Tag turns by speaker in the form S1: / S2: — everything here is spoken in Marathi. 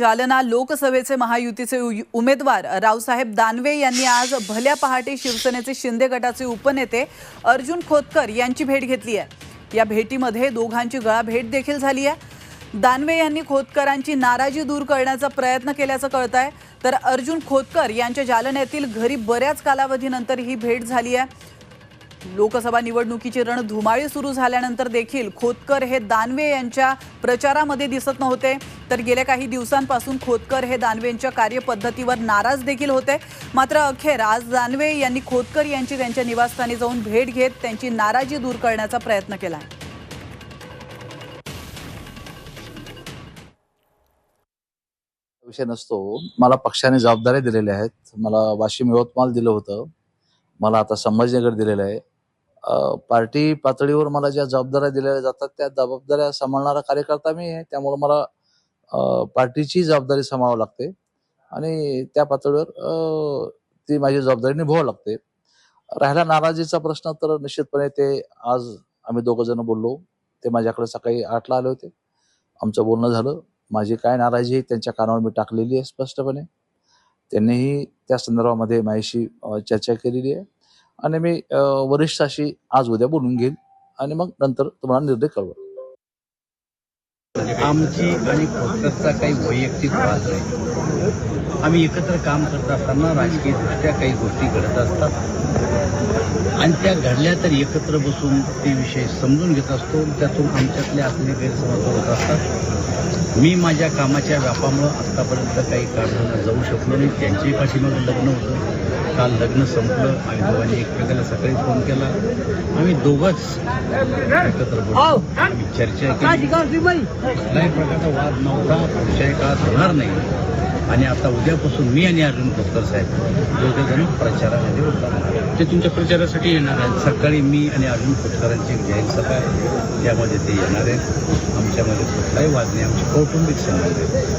S1: जालना लोकसभेचे महायुतीचे उ- उमेदवार रावसाहेब दानवे यांनी आज भल्या पहाटे शिवसेनेचे शिंदे गटाचे उपनेते अर्जुन खोतकर यांची भेट घेतली आहे. या भेटीमध्ये दोघांची गळाभेट देखील झाली आहे. दानवे यांनी खोतकरांची नाराजी दूर करण्याचा प्रयत्न केल्याचं कळत आहे तर अर्जुन खोतकर यांच्या जालन्यातील घरी बऱ्याच कालावधीनंतर ही भेट झाली आहे. लोकसभा निवडणुकीची रणधुमाळी सुरू झाल्यानंतर देखील खोतकर हे दानवे यांच्या प्रचारामध्ये दिसत नव्हते. तर गेल्या काही दिवसांपासून खोतकर हे दानवेंच्या कार्यपद्धतीवर नाराज देखील होते. मात्र अखेर आज दानवे यांनी खोतकर यांची त्यांच्या निवासस्थानी जाऊन भेट घेत त्यांची नाराजी दूर करण्याचा प्रयत्न केला आहे.
S2: विषय नसतो. मला पक्षाने जबाबदाऱ्या दिलेल्या आहेत मला वाशिम यवतमाळ दिलं होतं. मला आता संभाजीनगर दिलेलं आहे. पार्टी पातळीवर मला ज्या जबाबदाऱ्या दिलेल्या जातात त्या जबाबदाऱ्या सांभाळणारा कार्यकर्ता मी आहे. त्यामुळे मला पार्टीची जबाबदारी सांभाळावं लागते आणि त्या पातळीवर ती माझी जबाबदारी निभावावी लागते. राहिला नाराजीचा प्रश्न तर निश्चितपणे ते आज आम्ही दोघं जण बोललो. ते माझ्याकडे सकाळी आठला आले होते. आमचं बोलणं झालं. माझी काय नाराजी आहे त्यांच्या कानावर मी टाकलेली आहे स्पष्टपणे. त्यांनीही त्या संदर्भामध्ये माझ्याशी चर्चा केलेली आहे. आणि मी वरिष्ठाशी आज उद्या बोलून घेईन आणि मग नंतर तुम्हाला निर्णय कळवा.
S3: आमची आणि खोतकरचा काही वैयक्तिक वाद नाही. आम्ही एकत्र काम करत असताना राजकीयदृष्ट्या काही गोष्टी घडत असतात. आणि त्या घडल्या तर एकत्र बसून ते विषय समजून घेत असतो. त्यातून आमच्यातले असले गैरसमज होत असतात. मी माझ्या कामाच्या व्यापामुळं आत्तापर्यंत काही काढून जाऊ शकलो नाही. त्यांच्याही पाठीमागे लग्न होतं. काल लग्न संपलं. आम्ही दोघांनी एकमेकाला सकाळी फोन केला. आम्ही दोघंच एकत्र बोललो. चर्चा केली. कुठल्याही प्रकारचा वाद नव्हता. पुढच्याही काळात होणार नाही. आणि आता उद्यापासून मी आणि अर्जुन खोतकर साहेब दोघे जण प्रचारामध्ये उतरणार
S4: ते तुमच्या प्रचारासाठी येणार आहेत.
S3: सकाळी मी आणि अर्जुन खोतकरांची एक जाहीर सभा आहे. त्यामध्ये ते येणार आहेत. आमच्यामध्ये कुठलाही वाद नाही. आमचे कौटुंबिक संबंध आहेत.